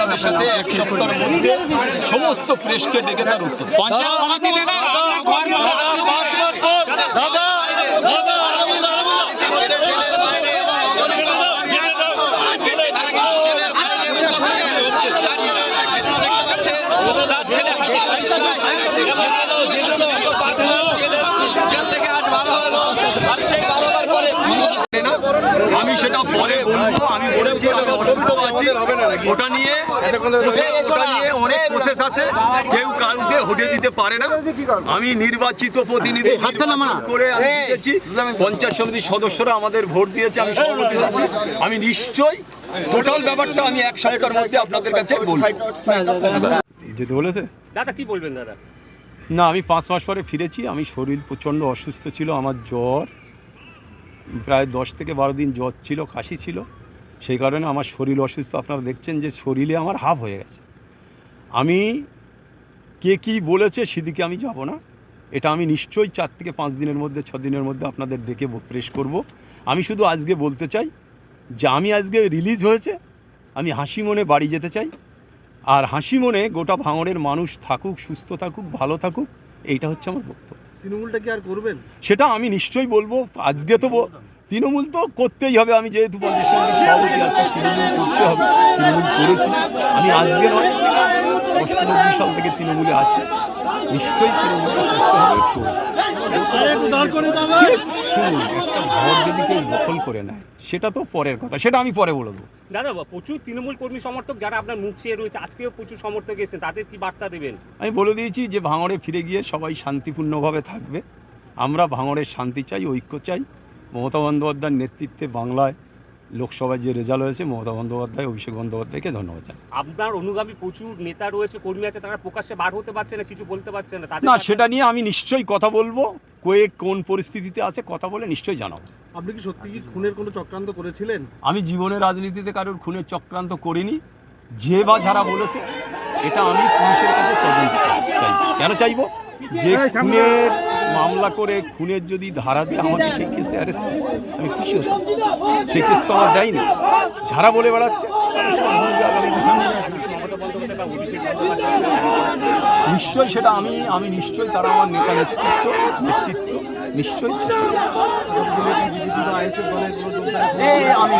আপনাদের সাথে এক সপ্তাহের মধ্যে সমস্ত প্রেসকে ডেকে তার উত্তর আমি সেটা পরে বলব আমি বলেছি আমি অসুস্থ আছি ওটা নিয়ে অনেক প্রসেস আছে। কেউ কাউকে হটিয়ে দিতে পারে না। আমি নির্বাচিত প্রতিনিধি করে আমি জিতেছি। পঞ্চায়েত সমিতির সদস্যরা আমাদের ভোট দিয়েছে আমি সভাপতি হচ্ছি। আমি নিশ্চয়ই টোটাল ব্যাপারটা আমি এক সপ্তাহের মধ্যে আপনাদের কাছে বলব। যেতে বলেছে? দাদা কি বলবেন দাদা? না আমি পাঁচ মাস পরে ফিরেছি। আমি শরীর প্রচণ্ড অসুস্থ ছিল আমার জ্বর। প্রায় দশ থেকে বারো দিন জ্বর ছিল কাশি ছিল। সেই কারণে আমার শরীর অসুস্থ। আপনারা দেখছেন যে শরীরে আমার হাফ হয়ে গেছে। আমি কে কি বলেছে সেদিকে আমি যাব না। এটা আমি নিশ্চয়ই চার থেকে পাঁচ দিনের মধ্যে ছ দিনের মধ্যে আপনাদের ডেকে প্রেস করব। আমি শুধু আজকে বলতে চাই যে আমি আজকে রিলিজ হয়েছে। আমি হাসি মনে বাড়ি যেতে চাই। আর হাসি মনে গোটা ভাঙড়ের মানুষ থাকুক সুস্থ থাকুক ভালো থাকুক এইটা হচ্ছে আমার বক্তব্য। তৃণমূলটা কি আর করবেন? সেটা আমি নিশ্চয়ই বলব। আজকে তো তৃণমূল তো করতেই হবে। আমি যেহেতু পঞ্চায়েত সমিতির সভাপতি আছি তৃণমূল করতে হবে। তৃণমূল করেছি। আমি আজকে নয় অষ্টানব্বই সাল থেকে তৃণমূলে আছি। নিশ্চয়ই তৃণমূলটা করতে হবে শুনুন একটা ঘর যদি কেউ দখল করে নেয় সেটা তো পরের কথা। সেটা আমি পরে বলে দেবো। দাদা প্রচুর তৃণমূল কর্মী সমর্থক যারা আপনার মুখ চেয়ে রয়েছে আজকেও প্রচুর সমর্থক এসেছেন তাদের কি বার্তা দেবেন? আমি বলে দিয়েছি যে ভাঙড়ে ফিরে গিয়ে সবাই শান্তিপূর্ণভাবে থাকবে। আমরা ভাঙড়ের শান্তি চাই ঐক্য চাই। মমতা বন্দ্যোপাধ্যায়ের নেতৃত্বে বাংলায় লোকসভায় যে রেজাল্ট হয়েছে মমতা বন্দ্যোপাধ্যায় অভিষেক বন্দ্যোপাধ্যায়কে ধন্যবাদ জানাই। আপনার অনুগামী প্রচুর নেতা রয়েছে কর্মী আছে তারা প্রকাশ্যে বার হতে পারছে না কিছু বলতে পারছে না না সেটা নিয়ে আমি নিশ্চয়ই কথা বলব। কয়ে কোন পরিস্থিতিতে আছে কথা বলে নিশ্চয়ই জানাব। আপনি কি সত্যি কি খুনের কোনো চক্রান্ত করেছিলেন? আমি জীবনের রাজনীতিতে কারোর খুনের চক্রান্ত করিনি। যে বা যারা বলেছে এটা আমি পুলিশের কাছে তদন্ত চাই। চাই। কেন চাইব? যে খুনের মামলা করে খুনের যদি ধারা দিয়ে আমাকে সেই কেসে অ্যারেস্ট করে আমি খুশি হতাম সেই কেস তো আমার দেয়নি। যারা বলে বেড়াচ্ছে নিশ্চয়ই সেটা আমি আমি নিশ্চয়ই তারা আমার নেতা নেতৃত্ব নেতৃত্ব নিশ্চয়ই চেষ্টা আমি